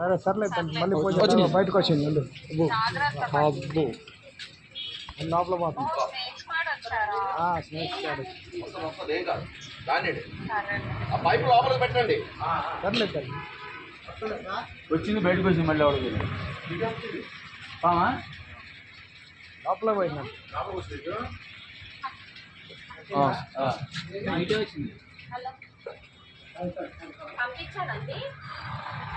సరే సర్లే మళ్ళీ చేద్దాం. బయటకు వచ్చింది ఉండు. అబ్బో. లోపల పోతుంది పైపు లోపలికి పెట్టండి. సర్లే తల్లి వచ్చింది బయటకు వచ్చింది మళ్ళీ ఎవరికి లోపల పోయింది? వచ్చింది పంపించానండి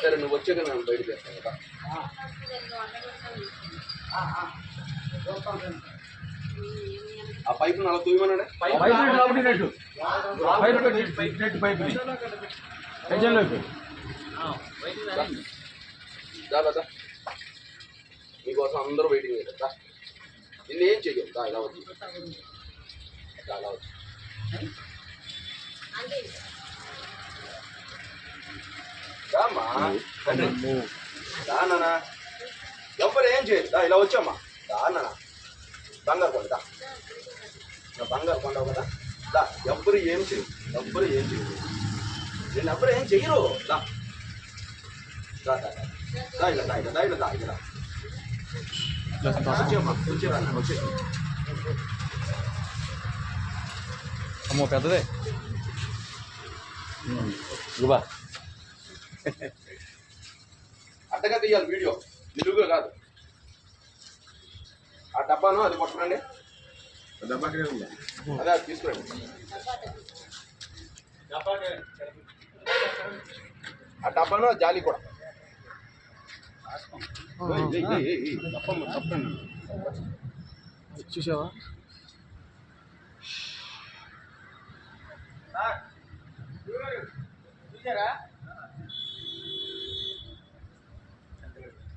సరే నువ్వు వచ్చాక నేను బయటకు చేస్తాను కదా ఆ పైపు అలా తూయమన్నాడే? పైపు నెట్టు లోపలికి నెట్టు పైపు పెట్టి పైపు నెట్టు పైపుని టెన్షన్లోకి దా దా, దా మీకోసం అందరూ వెయిటింగ్ చేస్తారు దా నిన్ను ఏం చెయ్యం దా ఇలా వచ్చి. ఇలా వచ్చి. రామ్మా రండి. దా నాన్న ఎవ్వరు ఏం చేయరు దా ఇలా వచ్చామ్మా దా నాన్న బంగారు కొండ దా నా బంగారు కొండ కదా దా ఎవ్వరు ఏం చేయరు ఎవ్వరు ఏం చేయరు నేను ఎవ్వరు ఏం చెయ్యరు దా దా దా దా. దా ఇలా దా ఇలా దా ఇలా దా ఇలా వచ్చేమ్మా వచ్చేరా నాన్న వచ్చే అమ్మో పెద్దదే గుబా అట్టగా తీయాలి వీడియో. నిలువుగా కాదు. ఆ డబ్బాను అది పట్టుకురండి. అదే అది తీసుకురండి. ఆ డబ్బాను ఆ జాలి కూడా. చూసావా? డబ్బా